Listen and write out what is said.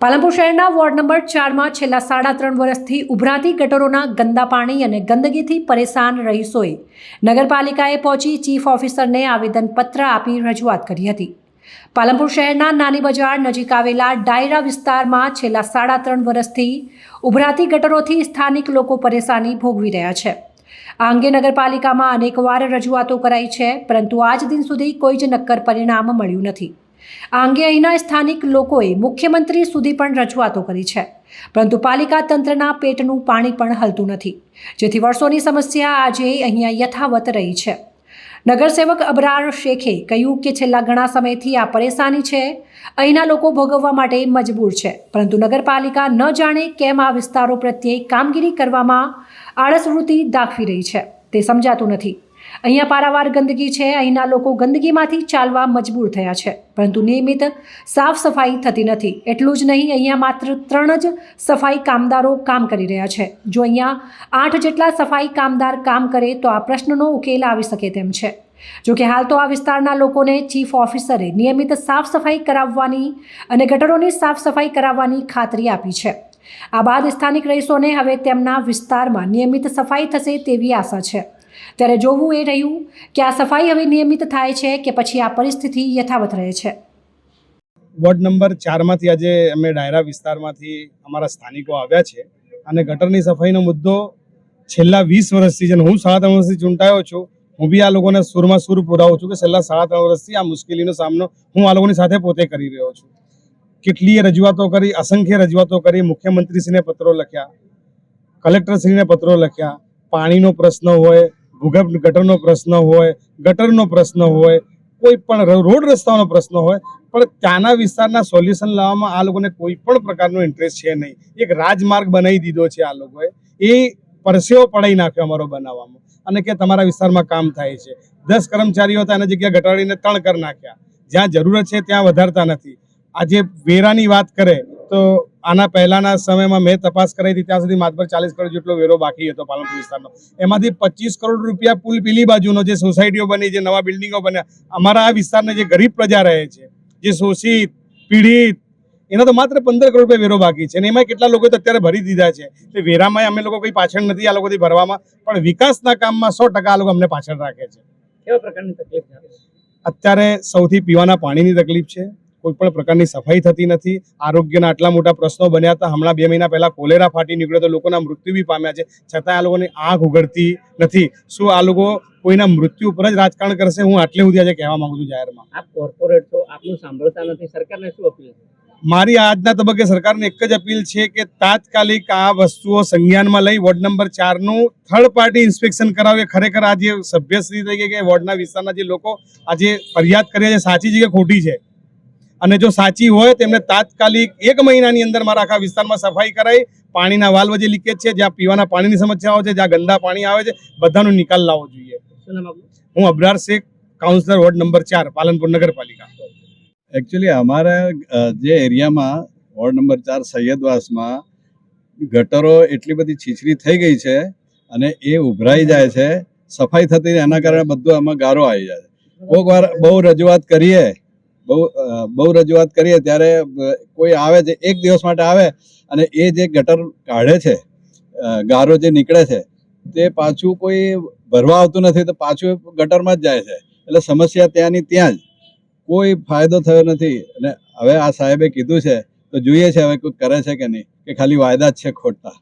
પાલનપુર શહેરના ward number ચારમાં છેલ્લા સાડા ત્રણ વર્ષથી ઉભરાતી ગટરોના ગંદા પાણી અને ગંદકીથી પરેશાન રહીશોએ નગરપાલિકાએ પહોંચી ચીફ ઓફિસરને આવેદનપત્ર આપી રજૂઆત કરી હતી. પાલનપુર શહેરના નાની બજાર નજીક આવેલા ડાયરા વિસ્તારમાં છેલ્લા સાડા ત્રણ વર્ષથી ઉભરાતી ગટરોથી સ્થાનિક લોકો પરેશાની ભોગવી રહ્યા છે. આ અંગે નગરપાલિકામાં અનેકવાર રજૂઆતો કરાઈ છે, પરંતુ આજ દિન સુધી કોઈ જ નક્કર પરિણામ મળ્યું નથી. આ અંગે અહીંના સ્થાનિક લોકોએ મુખ્યમંત્રી સુધી પણ રજૂઆતો કરી છે. પરંતુ પાલિકા તંત્રના પેટનું પાણી પણ હલતું નથી. જેથી વર્ષોની સમસ્યા આજે અહીંયા યથાવત રહી છે. નગરસેવક અબરાર શેખે કહ્યું કે છેલ્લા ઘણા સમયથી આ પરેશાની છે. અહીંના લોકો ભોગવવા માટે મજબૂર છે. પરંતુ નગરપાલિકા ન જાણે કેમ આ વિસ્તારો પ્રત્યે કામગીરી કરવામાં આળસવૃત્તિ દાખવી રહી છે. તે સમજાતું નથી. અહીંયા પારાવાર ગંદકી છે. અહીંના લોકો ગંદકીમાંથી ચાલવા મજબૂર થયા છે. પરંતુ નિયમિત સાફ સફાઈ થતી નથી. એટલું જ નહીં, અહીંયા માત્ર ત્રણ જ સફાઈ કામદારો કામ કરી રહ્યા છે. જો અહીંયા આઠ જેટલા સફાઈ કામદાર કામ કરે, તો આ પ્રશ્નનો ઉકેલ આવી શકે તેમ છે. જો કે હાલ તો આ વિસ્તારના લોકોને ચીફ ઓફિસરે નિયમિત સાફ સફાઈ કરાવવાની અને ગટરોની સાફ સફાઈ કરાવવાની ખાતરી આપી છે. આ બાદ સ્થાનિક રહીશોને હવે તેમના વિસ્તારમાં નિયમિત સફાઈ થશે તેવી આશા છે. ત્યારે જોવું એ રહ્યું કે આ સફાઈ હવે નિયમિત થાય છે કે પછી આ પરિસ્થિતિ યથાવત રહે છે? વોર્ડ નંબર ચારમાંથી આજે અમે ડાયરા વિસ્તારમાંથી અમારા સ્થાનિકો આવ્યા છે અને ગટરની સફાઈનો મુદ્દો છેલ્લા વીસ વર્ષથી છે હું ત્રણ વર્ષથી ચૂંટાયો છું. હું બી આ લોકોને સુરમાં સુર પુરાવું છું કે છેલ્લા સાડા ત્રણ વર્ષથી આ મુશ્કેલીનો સામનો હું આ લોકોની સાથે પોતે કરી રહ્યો છું. કેટલીય રજૂઆતો કરી, અસંખ્ય રજૂઆતો કરી, મુખ્યમંત્રીશ્રીને પત્રો લખ્યા, કલેક્ટરશ્રીને પત્રો લખ્યા, પાણીનો પ્રશ્ન હોય ભૂગર્ભ ગટરનો પ્રશ્ન હોય, ગટરનો પ્રશ્ન હોય, કોઈ પણ રોડ રસ્તાનો પ્રશ્ન હોય, પણ ત્યાંના વિસ્તારના સોલ્યુશન લાવવામાં આ લોકોને કોઈ પણ પ્રકારનો ઇન્ટરેસ્ટ છે નહીં. એક રાજમાર્ગ બનાવી દીધો છે આ લોકોએ. એ પરસેવો પડાવી નાખ્યો અમારો બનાવવામાં. અને કે તમારા વિસ્તારમાં કામ થાય છે. દસ કર્મચારીઓ હતા, એના જગ્યા ઘટાડીને ત્રણ કરી નાખ્યા. જ્યાં જરૂરત છે ત્યાં વધારતા નથી. આજે વેરાની વાત કરે, તો આના પહેલાના સમયમાં મેં તપાસ કરી હતી ત્યાં સુધી માત્ર ચાલીસ કરોડ જેટલો વેરો બાકી હતો પાલનપુર વિસ્તારનો એમાંથી પચીસ કરોડ રૂપિયા પુલ પેલી બાજુનો જે સોસાયટીઓ બની જે નવા બિલ્ડિંગો બન્યા અમારા આ વિસ્તારના જે ગરીબ પ્રજા રહે છે જે શોષિત પીડિત એના તો માત્ર પંદર કરોડ રૂપિયા વેરો બાકી છે. અને એમાં કેટલા લોકો તો અત્યારે ભરી દીધા છે. તે વેરામાં અમે લોકો કોઈ પાછળ નથી આ લોકોથી ભરવામાં પણ વિકાસના કામમાં સો ટકા આ લોકો અમને પાછળ રાખે છે. કેવા પ્રકારની તકલીફ છે? અત્યારે સૌથી પીવાના પાણીની તકલીફ છે. કોઈ પણ પ્રકારની સફાઈ થતી નથી. આરોગ્યના આટલા મોટા પ્રશ્નો બન્યા હતા. હમણાં બે મહિના પહેલા કોલેરા ફાટી નીકળ્યો તો લોકોના મૃત્યુ બી પામ્યા છે. છતાં આ લોકોની આંખ ઉઘડતી નથી. શું આ લોકો કોઈના મૃત્યુ ઉપર જ રાજકારણ કરશે? હું આટલે સુધી આજે કહેવા માંગુ છું જાહેરમાં. આપ કોર્પોરેટ છો. આપનું સાંભળતા નથી. સરકારને શું અપીલ મારી આજના તબક્કે સરકારને એક જ અપીલ છે કે તાત્કાલિક આ વસ્તુઓ સંજ્ઞાનમાં લઈ વોર્ડ નંબર ચારનું થર્ડ પાર્ટી ઇન્સ્પેક્શન કરાવે. ખરેખર આ જે સભ્યશ્રી તરીકે કે વોર્ડના વિસ્તારના જે લોકો આજે ફરિયાદ કરી છે સાચી છે કે ખોટી છે? અને જો સાચી હોય તેમને તાત્કાલિક એક મહિનાની અંદર મારા આખા વિસ્તારમાં સફાઈ કરાઈ. પાણીના વાલ્વ જે લીકેજ છે જ્યાં પીવાના પાણીની સમસ્યાઓ છે જ્યાં ગંદા પાણી આવે છે બધાનો નિકાલ લાવવો જોઈએ. હું Abrar Shaikh councillor ward number ચાર પાલનપુર નગરપાલિકા. એકચ્યુઅલી અમારા જે એરિયામાં વોર્ડ નંબર ચાર સૈયદવાસમાં ગટરો એટલી બધી છીછરી થઈ ગઈ છે અને એ ઉભરાઈ જાય છે સફાઈ થતી એના કારણે બધું આમાં ગારો આવી જાય છે. કોઈક વાર બહુ રજૂઆત કરીએ બહુ બહુ રજૂઆત કરીએ ત્યારે કોઈ આવે છે એક દિવસ માટે આવે અને એ જે ગટર કાઢે છે ગારો જે નીકળે છે, તે પાછું કોઈ ભરવા આવતું નથી તો પાછું ગટરમાં જ જાય છે. એટલે સમસ્યા ત્યાંની ત્યાં જ. કોઈ ફાયદો થયો નથી. અને હવે આ સાહેબે કીધું છે, તો જોઈએ છે હવે કોઈ કરે છે કે નહીં, કે ખાલી વાયદા જ છે ખોટા